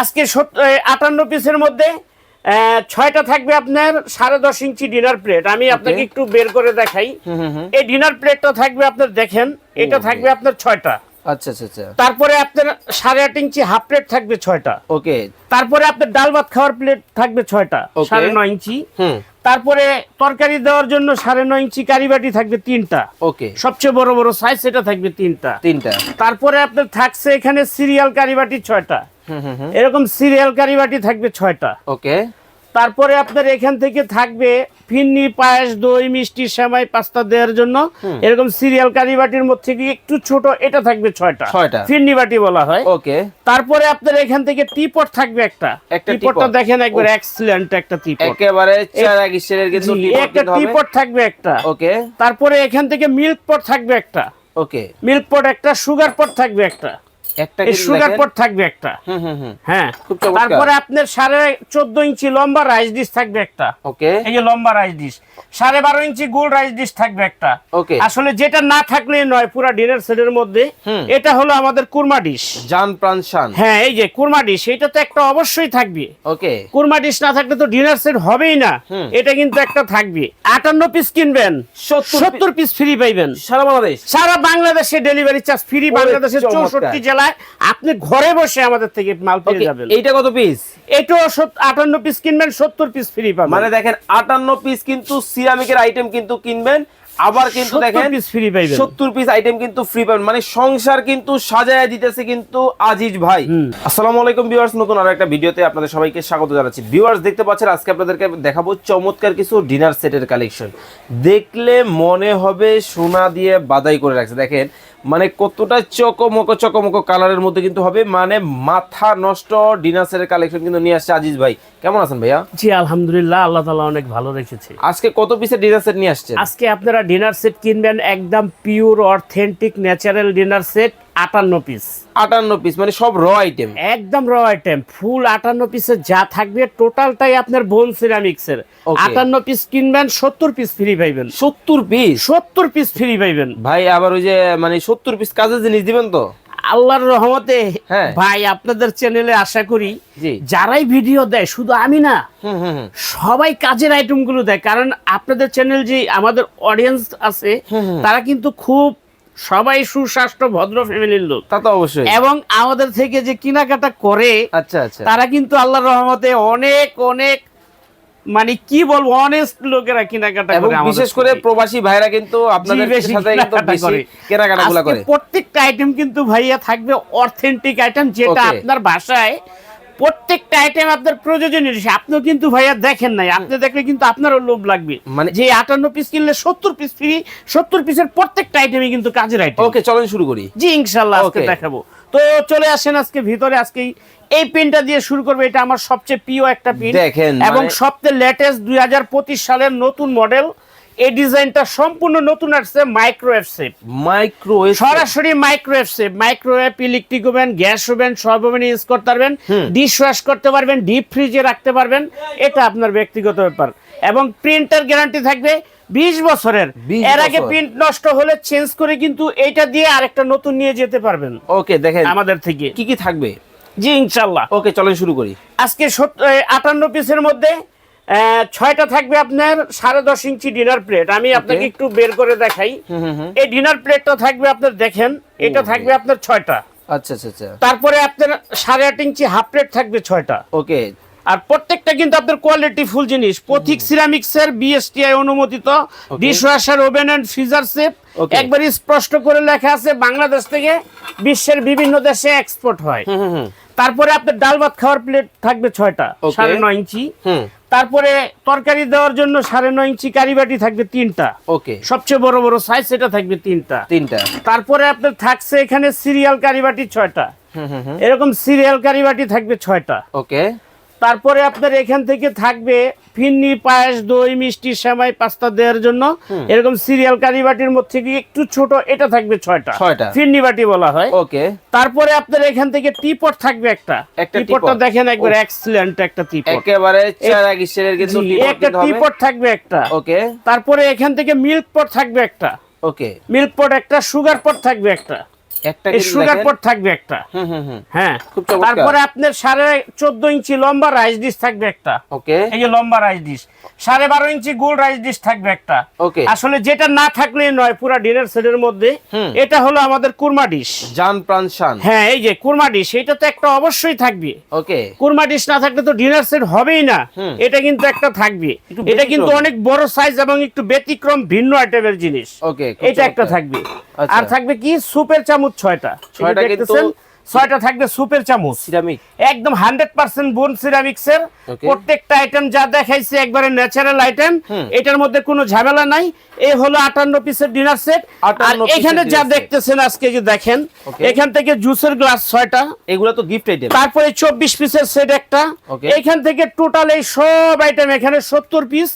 আজকে আটান্ন পিসের মধ্যে ছয়টা থাকবে আপনার সাড়ে দশ ইঞ্চি ডিনার প্লেট। আমি আপনাকে একটু বের করে দেখাই। এই ডিনার প্লেটটা থাকবে আপনার দেখেন এটা থাকবে আপনার ছয়টা। আচ্ছা আচ্ছা আচ্ছা। তারপরে আপনার সাড়ে আট ইঞ্চি হাফ প্লেট থাকবে ছয়টা। ওকে। তারপরে আপনার ডাল ভাত খাওয়ার প্লেট থাকবে ছয়টা সাড়ে নয় ইঞ্চি। তারপরে তরকারি দেওয়ার জন্য সাড়ে নয় ইঞ্চি কারিবাটি থাকবে তিনটা। ওকে। সবচেয়ে বড় বড় সাইজ সেটা থাকবে তিনটা। তিনটা। তারপরে আপনার থাকছে এখানে সিরিয়াল কারিবাটি ছয়টা। এরকম সিরিয়াল কারিবাটি থাকবে ছয়টা। ওকে। তারপরে আপনার এখান থেকে থাকবে ফিন্নি পায়েস দই মিষ্টি সেমাই পাস্তা দেওয়ার জন্য এরকম সিরিয়াল কারিবাটির মধ্যে থেকে একটু ছোট এটা থাকবে ছয়টা। ছয়টা। ফিন্নি বাটি বলা হয়। ওকে। তারপরে আপনার এখান থেকে টিপট থাকবে একটা। টিপটটা দেখেন একবার এক্সিলেন্ট একটা টিপট। একেবারে চার ইস্টের কিন্তু একটা টিপট থাকবে একটা। ওকে। তারপরে এখান থেকে মিল্ক পট থাকবে একটা। ওকে। মিল্ক পট একটা সুগার পট থাকবে একটা। একটা এই সুগার পট থাকবে একটা। হুম হুম হুম। হ্যাঁ। তারপরে আপনার সাড়ে চোদ্দ ইঞ্চি লম্বা রাইস ডিশ থাকবে একটা। ওকে। এই যে লম্বা রাইস ডিশ সাড়ে বারো ইঞ্চি গোল রাইস ডিশ থাকবে একটা। ওকে। আসলে যেটা না থাকলে নয় পুরা ডিনার সেটের মধ্যে। এটা হলো আমাদের কুরমা ডিশ জান প্রাণ শান। হ্যাঁ এই যে কুরমা ডিশ এটা তো একটা অবশ্যই থাকবে। ওকে। কুরমা ডিশ না থাকলে তো ডিনার সেট হবেই না। এটা কিন্তু একটা থাকবে। আটান্ন পিস কিনবেন সত্তর পিস ফ্রি পাইবেন। সারা বাংলাদেশ। সারা বাংলাদেশে ডেলিভারি চার্জ ফ্রি বাংলাদেশের। চৌষট্টি জেলায় আপনি ঘরে বসে আমাদের থেকে মাল পেয়ে যাবেন। এইটা কত পিস এটাও আটান্ন পিস কিনবেন সত্তর পিস ফ্রি পাবেন। মানে দেখেন আটান্ন পিস কিন্তু সিরামিকের আইটেম কিন্তু কিনবেন আবার কিন্তু দেখেন পাইবেন। সত্তর পিস আইটেম কিন্তু ফ্রি পাবেন। মানে সংসার কিন্তু সাজায় দিতেছে কিন্তু আজিজ ভাই। আসসালামু আলাইকুম ভিউয়ার্স নতুন আরও একটা ভিডিওতে আপনাদের সবাইকে স্বাগত জানাচ্ছি। ভিউয়ার্স দেখতে পাচ্ছেন আজকে আপনাদেরকে দেখাবো চমৎকার কিছু ডিনার সেটের কালেকশন দেখলে মনে হবে সোনা দিয়ে বাদাই করে রাখছে। দেখেন মানে কতটা চকমকো চকমকো কালারের মধ্যে কিন্তু হবে। মানে মাথা নষ্ট ডিনার সেটের কালেকশন কিন্তু নিয়ে আসছে আজিজ ভাই। কেমন আছেন ভাইয়া? জি আলহামদুলিল্লাহ আল্লাহ তালা অনেক ভালো রেখেছে। আজকে কত পিসের ডিনার সেট নিয়ে আসছেন? আজকে আপনারা ডিনার সেট কিনবেন একদম pure authentic natural dinner set আটান্ন পিস আটান্ন পিস মানে সব র আইটেম একদম র আইটেম ফুল আটান্ন পিসের যা থাকবে টোটালটাই আপনার বোন সিরামিক্সের. আটান্ন পিস কিনবেন সত্তর পিস ফ্রি পাইবেন। সত্তর পিস সত্তর পিস ফ্রি পাইবেন। ভাই আবার ওই যে মানে সত্তর পিস কাজের জিনিস দিবেন তো? আল্লাহর রহমতে হ্যাঁ। ভাই আপনাদের চ্যানেলে আশা করি যারাই ভিডিও দেয় শুধু আমি না সবাই কাজের আইটেমগুলো দেয়। কারণ আপনাদের চ্যানেল যে আমাদের অডিয়েন্স আছে তারা কিন্তু খুব সবাই সুস্বাস্থ্য ভদ্র ফ্যামিলির লোক। তা তো অবশ্যই। এবং আমাদের থেকে যে কেনাকাটা করে আচ্ছা আচ্ছা। তারা কিন্তু আল্লাহর রহমতে অনেক অনেক মানে কি বলব অনেস্ট লোকেরা কেনাকাটা করে বিশেষ করে প্রবাসী ভাইরা কিন্তু আপনাদের সাথে কিন্তু কেনাকাটা বেশি কেনাকাটা করে। প্রত্যেকটা আইটেম কিন্তু ভাইয়া থাকবে অথেন্টিক আইটেম যেটা আপনার বাসায় প্রত্যেকটা আইটেম আপনার প্রয়োজনীয় জিনিস। আপনিও কিন্তু ভাইয়া দেখেন নাই। আপনি দেখলে কিন্তু আপনারও লোভ লাগবে। মানে- যে আটান্ন পিস কিনলে সত্তর পিস ফ্রি সত্তর পিসের প্রত্যেকটা আইটেমই কিন্তু কাজের আইটেম ওকে চলেন শুরু করি। জি ইনশাল্লাহ আজকে দেখাবো। তো চলে আসেন আজকে ভিতরে। আজকে এই পেনটা দিয়ে শুরু করবে। এটা আমার সবচেয়ে প্রিয় একটা পেন দেখেন, এবং মানে- সবচেয়ে লেটেস্ট দুই সালের নতুন মডেল এই ডিজাইনটা সম্পূর্ণ নতুন আসছে মাইক্রোওয়েভ সেট মাইক্রো সরাসরি microwave set microwave electric oven gas oven সব ওভেন ইউজ করতে পারবেন। ডিশ ওয়াশ করতে পারবেন ডিপ ফ্রিজে রাখতে পারবেন। এটা আপনার ব্যক্তিগত ব্যাপার। এবং প্রিন্টার গ্যারান্টি থাকবে বিশ বছরের। এর আগে প্রিন্ট নষ্ট হলে চেঞ্জ করে কিন্তু এটা দিয়ে আরেকটা নতুন নিয়ে যেতে পারবেন। ওকে দেখেন। আমাদের থেকে। কি কি থাকবে? জি ইনশাল্লাহ। ওকে চলেন শুরু করি। আজকে আটান্ন পিসের মধ্যে ছয়টা থাকবে আপনার সাড়ে দশ ইঞ্চি ডিনার প্লেট আমি আপনাকে একটু বের করে দেখাই। এই ডিনার প্লেটটা থাকবে আপনার দেখেন এটা থাকবে আপনার ছয়টা। আচ্ছা আচ্ছা আচ্ছা। তারপরে আপনার সাড়ে আট ইঞ্চি হাফ প্লেট থাকবে ছয়টা। ওকে আর প্রত্যেকটা কিন্তু আপনার কোয়ালিটি ফুল জিনিস। পথিক সিরামিক্স এর বিএসটিআই অনুমোদিত dish washer oven and freezer safe. একবার স্পষ্ট করে লেখা আছে বাংলাদেশ থেকে বিশ্বের বিভিন্ন দেশে এক্সপোর্ট হয়। তারপরে আপনার ডাল ভাত খাওয়ার প্লেট থাকবে ছয়টা. সাড়ে নয় ইঞ্চি। তারপরে তরকারি দেওয়ার জন্য সাড়ে নয় ইঞ্চি কারিবাটি থাকবে তিনটা। ওকে সবচেয়ে বড় বড় সাইজ সেটা থাকবে তিনটা। তিনটা। তারপরে আপনার থাকছে এখানে সিরিয়াল কারিবাটি ছয়টা। হুম হুম হুম। এরকম সিরিয়াল কারিবাটি থাকবে ছয়টা। ওকে তারপরে আপনার এখান থেকে থাকবে ফিন্নি পায়েস দই মিষ্টি সেমাই পাস্তা দেওয়ার জন্য। এরকম সিরিয়াল কারিবাটির মধ্যে একটু ছোট এটা থাকবে ছয়টা। ছয়টা। ফিন্নি বাটি বলা হয়। ওকে। তারপরে আপনার এখান থেকে টিপট থাকবে একটা। টিপটটা দেখেন একবার এক্সিলেন্ট একটা টিপট। একেবারে চার কিন্তু জি, একটা। টিপট থাকবে একটা। ওকে। তারপরে এখান থেকে মিল্ক পট থাকবে একটা। ওকে। মিল্ক পট একটা সুগার পট থাকবে একটা। সুগার। থাকবে একটা। হ্যাঁ তারপরে আপনার সাড়ে চোদ্দ ইঞ্চি লম্বা রাইস ডিশ থাকবে একটা। ওকে। এই যে লম্বা রাইস ডিশ সাড়ে বারো ইঞ্চি গোল রাইস ডিশ থাকবে একটা। ওকে। আসলে যেটা না থাকলেই নয় পুরো ডিনার সেটের মধ্যে। এটা হলো আমাদের কুরমা ডিশ জান প্রাণ শান। হ্যাঁ এই যে কুরমা ডিশ এটা তো একটা অবশ্যই থাকবে। ওকে। কুরমা ডিশ না থাকলে তো ডিনার সেট হবেই না। এটা কিন্তু একটা থাকবে। এটা কিন্তু অনেক বড় সাইজ এবং একটু ব্যতিক্রম ভিন্ন আইটেমের জিনিস। ওকে এটা একটা থাকবে। আর থাকবে কি? সুপের চামচ ছয়টা। ছয়টা কিন্তু- দেখতেছেন, ছয়টা থাকবে সুপের চামচ। সিরামিক একদম হান্ড্রেড পার্সেন্ট বোন সিরামিক্স এর প্রত্যেকটা আইটেম যা দেখাইছে একবারে ন্যাচারাল আইটেম এটার মধ্যে কোনো ঝামেলা নাই। এই হলো আটান্ন পিসের ডিনার সেট আর এখানে যা দেখতেছেন আজকে যে দেখেন এখান থেকে জুসের গ্লাস ছয়টা। এগুলো তো গিফট আইটেম তারপরে চব্বিশ পিসের সেট একটা। এখান থেকে টোটাল এই সব আইটেম এখানে সত্তর পিস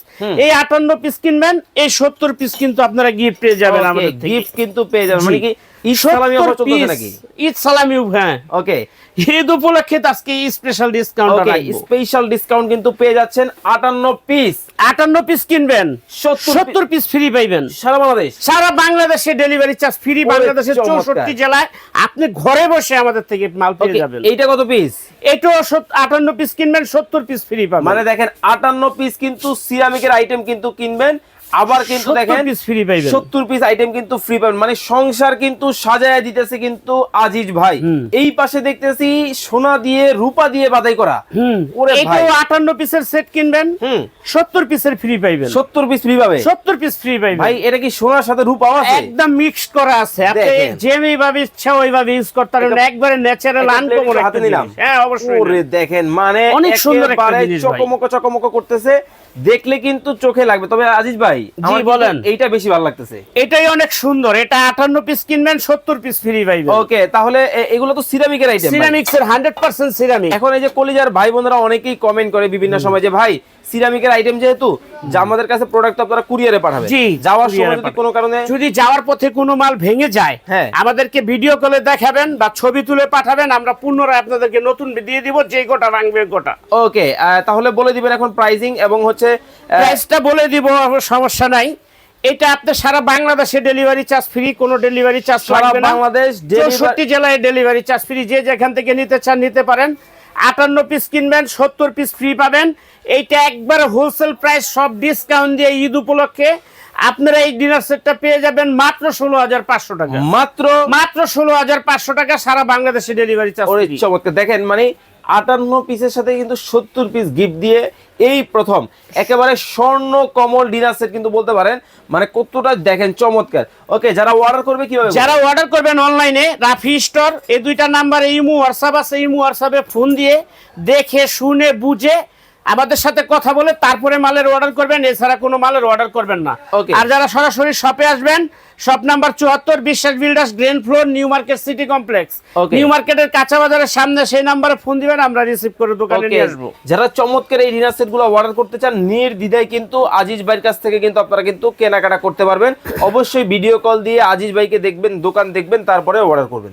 এই আটান্ন পিস কিনবেন এই সত্তর পিস কিন্তু আপনারা গিফট পেয়ে যাবেন আমাদের গিফট কিন্তু পেয়ে যাবেন। মানে কি ঈদ সালামি 70 অফার চলতেছে নাকি? ঈদ সালামি হ্যাঁ। ওকে ঈদ উপলক্ষে আজকে স্পেশাল ডিসকাউন্ট স্পেশাল ডিসকাউন্ট কিন্তু পেয়ে যাচ্ছেন 58 পিস আটান্ন পিস কিনবেন 70 সত্তর পিস ফ্রি পাইবেন। সারা বাংলাদেশ? সারা বাংলাদেশে ডেলিভারি চার্জ ফ্রি বাংলাদেশের। চৌষট্টি জেলায় আপনি ঘরে বসে আমাদের থেকে মাল পেয়ে যাবেন। এইটা কত পিস এটাও আটান্ন পিস কিনবেন সত্তর পিস ফ্রি পাবেন। মানে দেখেন 58 পিস কিন্তু সিরামিকের আইটেম কিন্তু কিনবেন আবার কিন্তু 70 দেখেন ফ্রি পাইবেন। 70 পিস আইটেম কিন্তু ফ্রি পাবেন। মানে সংসার কিন্তু সাজায় দিতেছে কিন্তু আজিজ ভাই। এই পাশে দেখতেছি সোনা দিয়ে রূপা দিয়ে বাদাই করা। এটাও আটান্ন পিসের সেট কিনবেন সত্তর পিসের ফ্রি পাইবেন। 70 পিস ফ্রি পাবে। সত্তর পিস ফ্রি পাইবেন। ভাই এটা কি সোনার সাথে রূপাও আছে? একদম মিক্সড করা আছে। আপনি। যেভাবে ইচ্ছা ওইভাবে ইউজ করতে পারবেন এটা- একবারে ন্যাচারাল আনকমন হাতে নিলাম। হ্যাঁ অবশ্যই। দেখেন মানে অনেক সুন্দর একটা জিনিস। চকমক চকমক করতেছে। দেখলে কিন্তু চোখে লাগবে। তবে আজিজ ভাই আমার বলেন। এইটা বেশি ভালো লাগতেছে। এটাই অনেক সুন্দর। এটা আটান্ন পিস কিনবেন সত্তর পিস ফ্রি পাইবেন ওকে তাহলে এগুলো তো সিরামিকের আইটেম সিরামিক্সের হান্ড্রেড পার্সেন্ট সিরামিক এখন এই যে কলিজার ভাই বোনেরা অনেকেই কমেন্ট করে বিভিন্ন সময় যে ভাই সিরামিকের আইটেম যেহেতু যে আমাদের কাছে প্রোডাক্ট আপনারা কুরিয়ারে পাঠাবেন। জি, যাওয়ার সময় যদি কোনো কারণে যদি যাওয়ার পথে কোনো মাল ভেঙে যায় হ্যাঁ। আমাদেরকে ভিডিও কলে দেখাবেন বা ছবি তুলে পাঠাবেন আমরা পুনরায় আপনাদেরকে নতুন দিয়ে দিব যে গোটা ভাঙবে গোটা। ওকে তাহলে বলে দিবেন এখন প্রাইজিং এবং হচ্ছে প্রাইসটা বলে দিব সমস্যা নাই। এটা আপনি সারা বাংলাদেশে ডেলিভারি চার্জ ফ্রি কোনো ডেলিভারি চার্জ লাগবে না। বাংলাদেশ চৌষট্টি জেলায় ডেলিভারি চার্জ ফ্রি যে যেখান থেকে নিতে চান নিতে পারেন। আটান্ন পিস কিনবেন সত্তর পিস ফ্রি পাবেন। এইটা একবার হোলসেল প্রাইস সব ডিসকাউন্ট দিয়ে ঈদ উপলক্ষে আপনারা এই ডিনার সেটটা পেয়ে যাবেন মাত্র ষোলো হাজার পাঁচশো টাকা। মাত্র? মাত্র ষোলো হাজার পাঁচশো টাকা সারা বাংলাদেশে ডেলিভারি চার্জ চমৎকার। দেখেন মানে আটান্ন পিসের সাথে কিন্তু সত্তর পিস গিফট দিয়ে এই প্রথম। একেবারে স্বর্ণ কমল ডিনার সেট কিন্তু বলতে পারেন। মানে কতটা দেখেন, চমৎকার। ওকে, যারা অর্ডার করবে কীভাবে যারা অর্ডার করবেন অনলাইনে রাফি স্টোর এই দুইটা নাম্বারে ইমু হোয়াটসঅ্যাপ আছে, ইমু হোয়াটসঅ্যাপে ফোন দিয়ে দেখে, শুনে, বুঝে আমাদের সাথে কথা বলে তারপরে মালের অর্ডার করবেন এছাড়া কোনো মালের অর্ডার করবেন না. আর যারা সরাসরি শপে আসবেন শপ নাম্বার চুয়াত্তর Biswas builders ground floor New Market City complex. New মার্কেটের কাঁচা বাজারের সামনে সেই নাম্বারে ফোন দিবেন আমরা রিসিভ করে দোকানে নিয়ে আসব। যারা চমৎকার এই ডিনার সেটগুলো অর্ডার করতে চান নির্দ্বিধায় কিন্তু আজিজ ভাইয়ের কাছ থেকে কিন্তু আপনারা কিন্তু কেনাকাটা করতে পারবেন। অবশ্যই ভিডিও কল দিয়ে আজিজ ভাইকে দেখবেন দোকান দেখবেন তারপরে অর্ডার করবেন।